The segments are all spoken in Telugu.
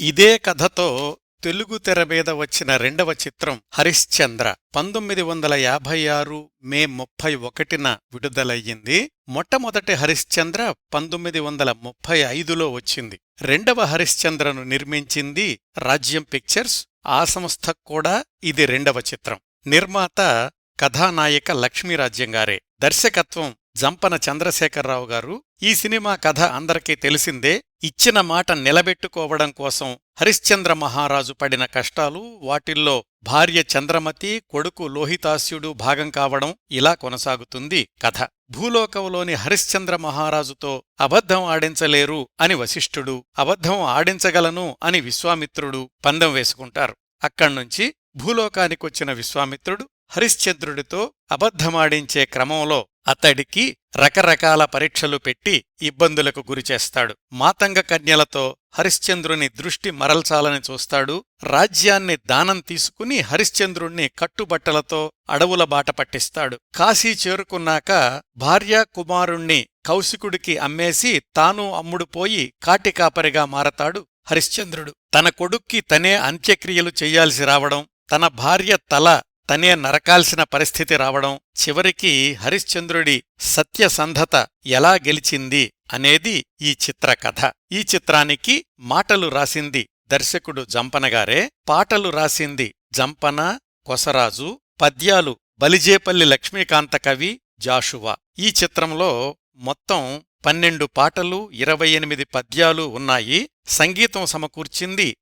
ఇదే కథతో తెలుగు తెర మీద వచ్చిన రెండవ చిత్రం హరిశ్చంద్ర. పంతొమ్మిది వందల యాభై ఆరు మే ముప్పై ఒకటిన విడుదలయ్యింది. మొట్టమొదటి హరిశ్చంద్ర పంతొమ్మిది వందల ముప్పై ఐదులో వచ్చింది. రెండవ హరిశ్చంద్రను నిర్మించింది రాజ్యం పిక్చర్స్ ఆ సంస్థ కూడా ఇది రెండవ చిత్రం. నిర్మాత కథానాయిక లక్ష్మీరాజ్యం గారే. దర్శకత్వం జంపన చంద్రశేఖరరావు గారు ఈ సినిమా కథ అందరికీ తెలిసిందే. ఇచ్చిన మాట నిలబెట్టుకోవడం కోసం హరిశ్చంద్ర మహారాజు పడిన కష్టాలు వాటిల్లో భార్య చంద్రమతి కొడుకు లోహితాస్యుడు భాగం కావడం ఇలా కొనసాగుతుంది కథ. భూలోకంలోని హరిశ్చంద్ర మహారాజుతో అబద్ధం ఆడించలేరు అని వశిష్ఠుడు అబద్ధం ఆడించగలను అని విశ్వామిత్రుడు పందెం వేసుకుంటారు. అక్కడ్నుంచి భూలోకానికొచ్చిన విశ్వామిత్రుడు హరిశ్చంద్రుడితో అబద్ధమాడించే క్రమంలో అతడికి రకరకాల పరీక్షలు పెట్టి ఇబ్బందులకు గురిచేస్తాడు మాతంగ కన్యలతో హరిశ్చంద్రుని దృష్టి మరల్చాలని చూస్తాడు. రాజ్యాన్ని దానం తీసుకుని హరిశ్చంద్రుణ్ణి కట్టుబట్టలతో అడవుల బాట పట్టిస్తాడు. కాశీ చేరుకున్నాక భార్యా కుమారుణ్ణి కౌశికుడికి అమ్మేసి తాను అమ్ముడుపోయి కాటికాపరిగా మారతాడు హరిశ్చంద్రుడు. తన కొడుక్కి తనే అంత్యక్రియలు చెయ్యాల్సి రావడం తన భార్య తల తనే నరకాల్సిన పరిస్థితి రావడం చివరికి హరిశ్చంద్రుడి సత్యసంధత ఎలా గెలిచింది అనేది ఈ చిత్రకథ ఈ చిత్రానికి మాటలు రాసింది దర్శకుడు జంపనగారే పాటలు రాసింది జంపన కొసరాజు పద్యాలు బలిజేపల్లి లక్ష్మీకాంత కవి జాషువా. ఈ చిత్రంలో మొత్తం పన్నెండు పాటలు ఇరవై ఎనిమిది పద్యాలు ఉన్నాయి. సంగీతం సమకూర్చింది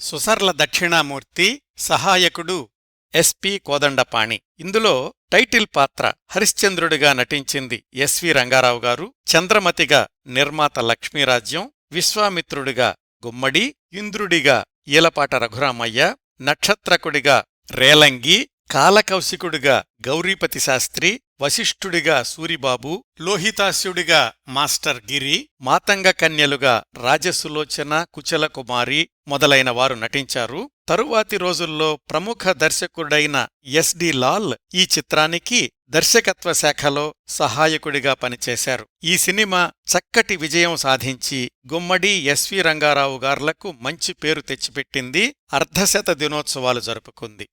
సుసర్ల దక్షిణామూర్తి సహాయకుడు ఎస్పి కోదండపాణి. ఇందులో టైటిల్ పాత్ర హరిశ్చంద్రుడిగా నటించింది ఎస్వి రంగారావు గారు చంద్రమతిగా నిర్మాత లక్ష్మీరాజ్యం విశ్వామిత్రుడిగా గుమ్మడి ఇంద్రుడిగా ఈలపాట రఘురామయ్య నక్షత్రకుడిగా రేలంగి కాలకౌశికుడిగా గౌరీపతి శాస్త్రి వశిష్ఠుడిగా సూరిబాబు లోహితాస్యుడిగా మాస్టర్ గిరి మాతంగ కన్యలుగా రాజసులోచన కుచల కుమారి మొదలైన వారు నటించారు. తరువాతి రోజుల్లో ప్రముఖ దర్శకుడైన ఎస్డి లాల్ ఈ చిత్రానికి దర్శకత్వ శాఖలో సహాయకుడిగా పనిచేశారు. ఈ సినిమా చక్కటి విజయం సాధించి గుమ్మడి ఎస్వి రంగారావు గార్లకు మంచి పేరు తెచ్చిపెట్టింది. అర్ధశత దినోత్సవాలు జరుపుకుంది.